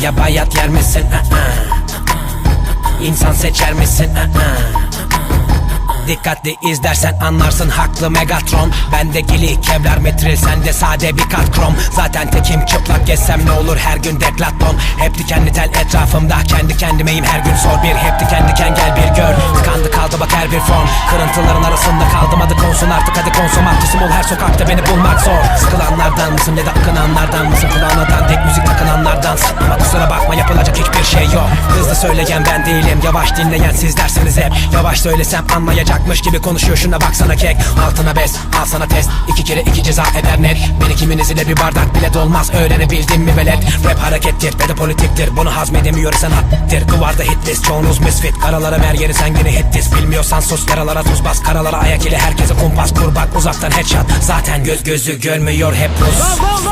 Ya bayat yer misin? İnsan seçer misin? Dikkatli izlersen anlarsın haklı Megatron. Bende gili kevlar metril sende sade bir kat krom. Zaten tekim çıplak gezsem ne olur her gün deklaton Hep dikenli tel etrafımda kendi kendimeyim her gün sor bir. Hep diken diken gel bir gör. Tıkandı kaldı bak her bir form. Kırıntıların arasında kaldım hadi konsun artık hadi konsum Aktisim ol her sokakta beni bulmak zor. Sıkılanlardan mısın ya da akınanlardan mısın? Kulağına tek müzik takılanlardansın Ama kusura bakma yapılacak hiçbir şey yok. Hızlı söyleyen ben değilim yavaş dinleyen sizlersiniz hep. Yavaş söylesem anlayacakmış gibi konuşuyor şuna baksana kek. Altına bes al sana test. İki kere iki ceza eder net. Beni kiminiz ile bir bardak bile dolmaz öğrenebildin mi velet? Rap harekettir ve de politiktir. Bunu hazmedemiyorsan hattir Duvarda hit list çoğunuz misfit. Karalara mer yeri sen gene hit diz Bilmiyorsan sus yaralara tuz bas. Karalara ayak ile herkese kumpas kur bak uzaktan headshot Zaten göz gözü görmüyor hep Rus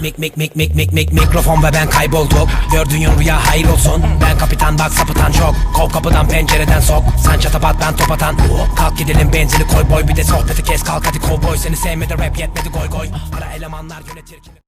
Mik mik mik mik mik mik mik mikrofon ve ben kaybolduk Gördüğün rüya hayır olsun. Ben kapitan bak sapıtan çok. Kov kapıdan pencereden sok. Sen çatapat ben top atan. Kalk gidelim benzini koy boy. Bir de sohbeti kes kalk hadi kovboy Seni sevmedi rap yetmedi goy goy. Para elemanlar yönetir kimi